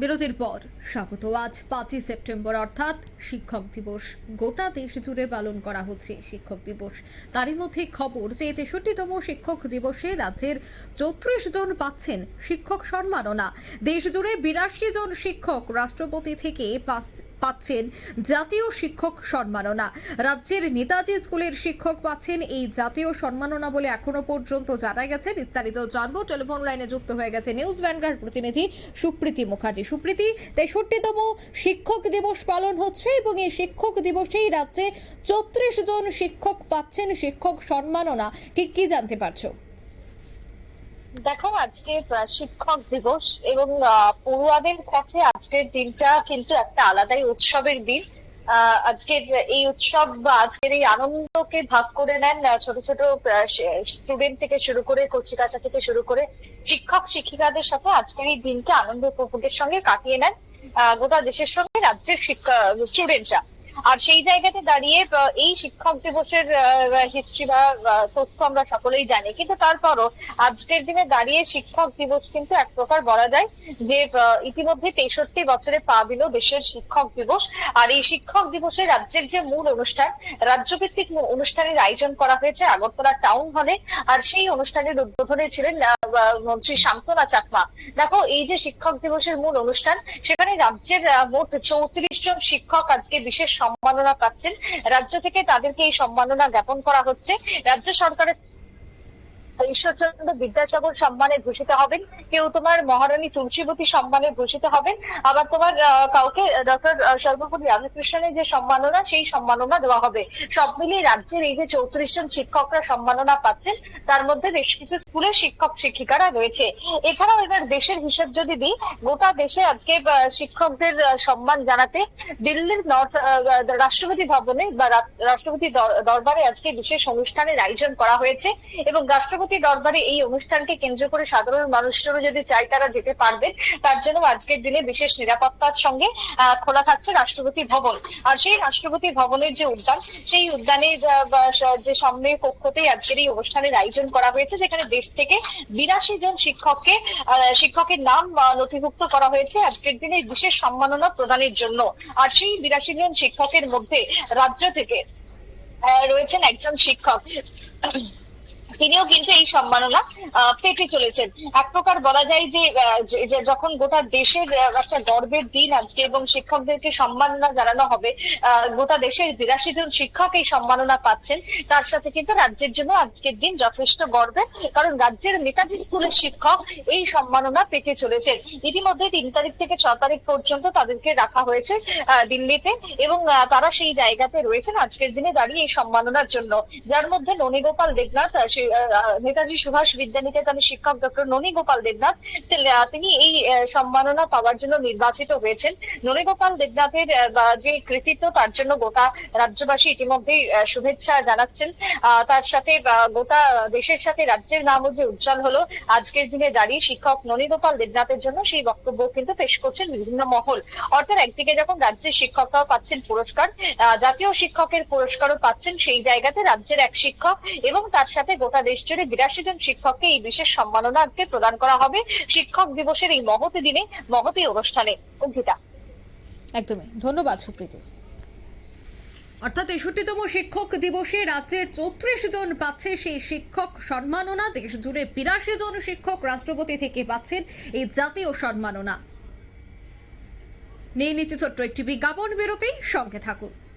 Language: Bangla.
বিরতির পর, স্বাগত। আজ পাঁচই সেপ্টেম্বর, অর্থাৎ শিক্ষক দিবস। গোটা দেশ জুড়ে পালন করা হচ্ছে শিক্ষক দিবস। তারই মধ্যে খবর যে তেষট্টিতম শিক্ষক দিবসে রাজ্যের চৌত্রিশ জন পাচ্ছেন শিক্ষক সম্মাননা। দেশজুড়ে বিরাশি জন শিক্ষক রাষ্ট্রপতি থেকে পাচ্ছেন জাতীয় শিক্ষক সম্মাননা। রাজ্যের নেতাজি স্কুলের শিক্ষক পাচ্ছেন এই জাতীয় সম্মাননা বলে এখনও পর্যন্ত জানা গেছে। বিস্তারিত জানব। টেলিফোন লাইনে যুক্ত হয়ে গেছে নিউজ ভ্যানগার্ড প্রতিনিধি সুপ্রীতি মুখার্জি। সুপ্রীতি, তেষট্টিতম শিক্ষক দিবস পালন হচ্ছে এবং এই শিক্ষক দিবসেই রাজ্যে চৌত্রিশ জন শিক্ষক পাচ্ছেন শিক্ষক সম্মাননা। ঠিক কি জানতে পারছ? দেখো, আজকে শিক্ষক দিবস এবং পড়ুয়াদের কাছে আজকের দিনটা কিন্তু একটা আলাদাই উৎসবের দিন। আজকের এই উৎসব বা আজকের এই আনন্দকে ভাগ করে নেন ছোট ছোট স্টুডেন্ট থেকে শুরু করে কচিকাচা থেকে শুরু করে শিক্ষক, শিক্ষিকাদের সাথে আজকের এই দিনকে আনন্দ উপভোগের সঙ্গে কাটিয়ে নেন গোটা দেশের সঙ্গে রাজ্যের শিক্ষা স্টুডেন্টরা আর সেই জায়গাতে দাঁড়িয়ে এই শিক্ষক দিবসের হিস্ট্রি বা তথ্য আমরা সকলেই জানি। কিন্তু তারপরও আজকের দিনে দাঁড়িয়ে শিক্ষক দিবস কিন্তু এক প্রকার বলা যায় যে ইতিমধ্যে তেষট্টি বছরে পা দিল দেশের শিক্ষক দিবস। আর এই শিক্ষক দিবসে রাজ্যের যে মূল অনুষ্ঠান, রাজ্যভিত্তিক অনুষ্ঠানের আয়োজন করা হয়েছে আগরতলা টাউন হলে। আর সেই অনুষ্ঠানের উদ্বোধনে ছিলেন মন্ত্রী শান্তনা চাকমা। দেখো, এই যে শিক্ষক দিবসের মূল অনুষ্ঠান, সেখানে রাজ্যের মোট চৌত্রিশ জন শিক্ষক আজকে বিশেষ সম্মাননা পাচ্ছেন। রাজ্য থেকে তাদেরকে এই সম্মাননা জ্ঞাপন করা হচ্ছে। রাজ্য সরকারের ঈশ্বরচন্দ্র বিদ্যাসাগর সম্মানে ভূষিত হবেন, কেউ তোমার মহারানী তুলসীবতী সম্মানে ভূষিত হবেন। আবার তোমার কাউকে ডক্টর সর্বপল্লী রাধাকৃষ্ণনের যে সম্মাননা, সেই সম্মাননা দেওয়া হবে। সব মিলিয়ে রাজ্যের এই যে চৌত্রিশ জন শিক্ষকরা সম্মাননা পাচ্ছেন, তার মধ্যে বেশ কিছু স্কুলের শিক্ষক, শিক্ষিকারা রয়েছে। এছাড়াও এবার দেশের হিসেব যদি দিই, গোটা দেশে আজকে শিক্ষকদের সম্মান জানাতে দিল্লির নর্থ রাষ্ট্রপতি ভবনে বা রাষ্ট্রপতি দর- দরবারে আজকে বিশেষ অনুষ্ঠানের আয়োজন করা হয়েছে এবং রাষ্ট্রপতি দরবারে এই অনুষ্ঠানকে কেন্দ্র করে সাধারণ মানুষেরও যদি চাই তারা যেতে পারবেন তার জন্য আজকের দিনে বিশেষ নিরাপত্তার সঙ্গে খোলা থাকছে রাষ্ট্রপতি ভবন। আর সেই রাষ্ট্রপতি ভবনের যে উদ্যান, সেই উদ্যানের যে সামনের কক্ষতেই আজকের এই অনুষ্ঠানের আয়োজন করা হয়েছে, যেখানে দেশ থেকে বিরাশি জন শিক্ষককে শিক্ষকের নাম নথিভুক্ত করা হয়েছে আজকের দিনে বিশেষ সম্মাননা প্রদানের জন্য। আর সেই বিরাশি জন শিক্ষকের মধ্যে রাজ্য থেকে রয়েছেন একজন শিক্ষক। তিনিও কিন্তু এই সম্মাননা পেতে চলেছেন। এক প্রকার বলা যায় যে যখন গোটা দেশের একটা গর্বের দিন আজকে এবং শিক্ষকদেরকে সম্মাননা জানানো হবে গোটা দেশের বিরাশি জন শিক্ষক এই সম্মাননা পাচ্ছেন তার সাথে কিন্তু রাজ্যের জন্য আজকের দিন যথেষ্ট গর্বের কারণ রাজ্যের নেতাজি স্কুলের শিক্ষক এই সম্মাননা পেতে চলেছেন। ইতিমধ্যে তিন তারিখ থেকে ছ তারিখ পর্যন্ত তাদেরকে রাখা হয়েছে দিল্লিতে এবং তারা সেই জায়গাতে রয়েছেন আজকের দিনে দাঁড়িয়ে এই সম্মাননার জন্য। যার মধ্যে ননীগোপাল দেবনাথ আহ, সে- আহ, নেতাজি সুভাষ বিদ্যানিকেতনের শিক্ষক ডক্টর ননীগোপাল দেবনাথ তিনি এই সম্মাননা পাওয়ার জন্য নির্বাচিত হয়েছেন। ননীগোপাল দেবনাথের যে কৃতিত্ব, তার জন্য গোটা রাজ্যবাসী ইতিমধ্যেই শুভেচ্ছা জানাচ্ছেন। তার সাথে গোটা দেশের সাথে রাজ্যের নামও যে উজ্জ্বল হলো, আজকের দিনে দাঁড়িয়ে শিক্ষক ননীগোপাল দেবনাথের জন্য সেই বক্তব্য কিন্তু পেশ করছেন বিভিন্ন মহল। অর্থাৎ একদিকে যখন রাজ্যের শিক্ষকরাও পাচ্ছেন পুরস্কার জাতীয় শিক্ষকের পুরস্কারও পাচ্ছেন সেই জায়গাতে রাজ্যের এক শিক্ষক এবং তার সাথে গোটা দেশ জুড়ে বিরাশি জন শিক্ষককে এই বিশেষ সম্মাননা আজকে প্রদান করা হবে। শিক্ষক দিবসের এই মহতি দিনে, মহতি অনুষ্ঠানে। অঙ্কিতা। একদমই। ধন্যবাদ, সুপ্রীতি। অর্থাৎ তেষট্টিতম শিক্ষক দিবসে রাজ্যের চৌত্রিশ জন পাচ্ছে সেই শিক্ষক সম্মাননা। দেশ জুড়ে বিরাশি জন শিক্ষক রাষ্ট্রপতি থেকে পাচ্ছেন এই জাতীয় সম্মাননা। নিয়ে নিচ্ছে ছোট্ট একটি বিজ্ঞাপন বিরতি। সঙ্গে থাকুন।